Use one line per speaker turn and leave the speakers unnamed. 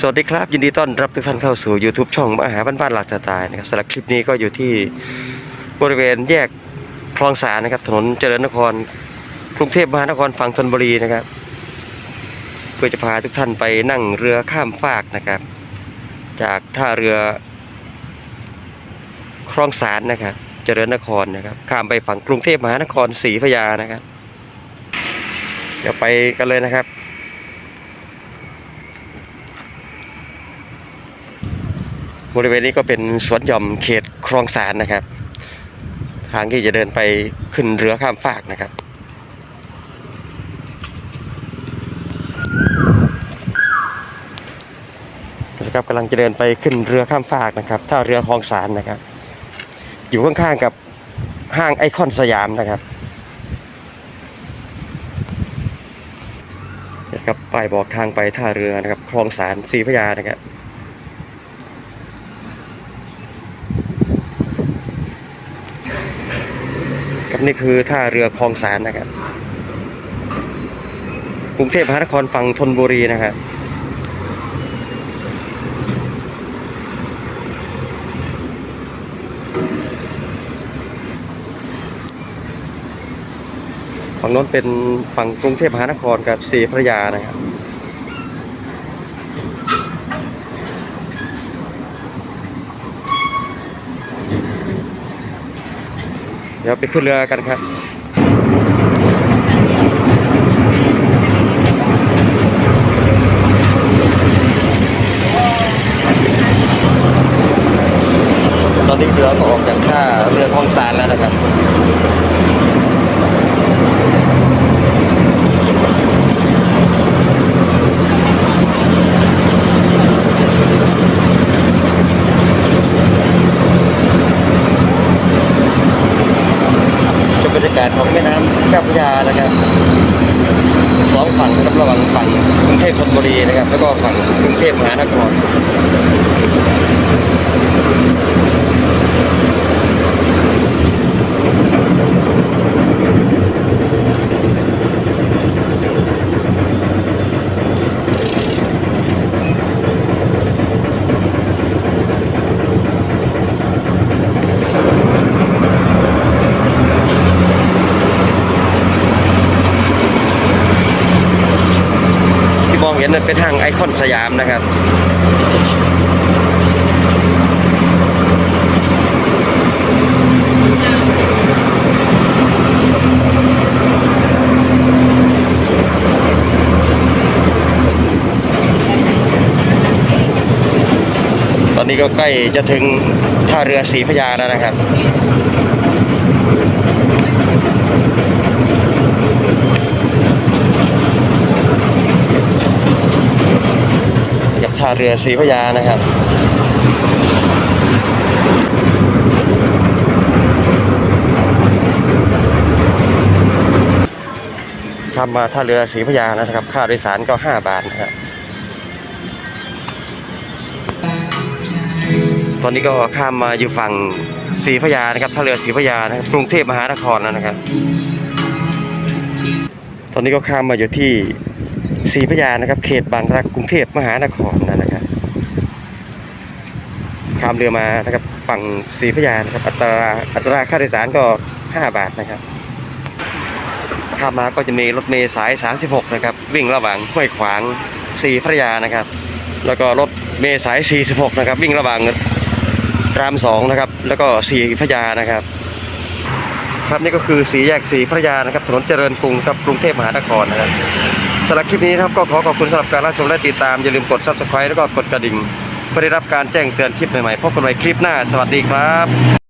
สวัสดีครับ ยินดีต้อนรับทุกท่านเข้าสู่ YouTube ช่องมหาบ้านบ้านหลักสไตล์นะครับสำหรับคลิปนี้ก็อยู่ที่บริเวณแยกคลองสารนะครับ ถนนเจริญนครกรุงเทพมหานครฝั่งธนบุรีนะครับเพื่อจะพาทุกท่านไปนั่งเรือข้ามฟากนะครับ จากท่าเรือคลองสารนะครับ เจริญนครนะครับข้ามไปฝั่งกรุงเทพมหานครศรีพยานะครับ เดี๋ยวไปกันเลยนะครับ บริเวณนี้ก็เป็นสวนหย่อมเขตคลองสารนะครับ ทางที่จะเดินไปขึ้นเรือข้ามฟากนะครับนะครับกำลังจะเดินไปขึ้นเรือข้ามฟากนะครับท่าเรือคลองสารนะครับ อยู่ข้างๆกับห้างไอคอนสยามนะครับนะครับป้ายบอกทางไปท่าเรือนะครับ คลองสารศรีพระยานะครับ ครับนี่คือท่าเรือคลองสารนะครับกรุงเทพมหานครฝั่งธนบุรีนะครับฝั่งโน้นเป็นฝั่งกรุงเทพมหานครกับศรีพระยานะครับ เดี๋ยวไปขึ้นเรือกันครับ ตอนนี้เรือก็ออกจากท่าเรือคลองสารแล้วนะครับ ชมบรรยากาศของแม่น้ำเจ้าพระยานะครับ สองฝั่งนะครับระหว่างฝั่งกรุงเทพธนบุรีนะครับ แล้วก็ฝั่งกรุงเทพมหานคร ห็นนั้นเป็นห้างไอคอนสยามนะครับตอนนี้ก็ใกล้จะถึงท่าเรือศรีพระยาแล้วนะครับ ท่าเรือศรีพยานะครับข้ามมาท่าเรือศรีพยานะครับ ค่าโดยสารก็ 5 บาทนะครับตอนนี้ก็ข้ามมาอยู่ฝั่งศรีพยานะครับท่าเรือศรีพยานะครับกรุงเทพมหานครแล้วนะครับ ตอนนี้ก็ข้ามมาอยู่ที่ ศรีพระยานะครับ เขตบางรักกรุงเทพมหานครนะครับข้ามเรือมานะครับฝั่งศรีพระยานะครับ อัตราอัตราค่าโดยสารก็ 5 บาทนะครับข้ามมาก็จะมีรถเมล์สาย 36 นะครับ วิ่งระหว่างห้วยขวางศรีพระยานะครับ แล้วก็รถเมล์สาย 46 นะครับ วิ่งระหว่างรามสองนะครับ แล้วก็ศรีพระยานะครับ ครับนี่ก็คือสีแยกสีพระยานะครับ ถนนเจริญกรุงครับกรุงเทพมหานครนะครับ สำหรับคลิปนี้ครับก็ขอขอบคุณสำหรับการรับชมและติดตาม อย่าลืมกด subscribe แล้วก็กดกระดิ่ง เพื่อได้รับการแจ้งเตือนคลิปใหม่ๆพบกันใหม่คลิปหน้า สวัสดีครับ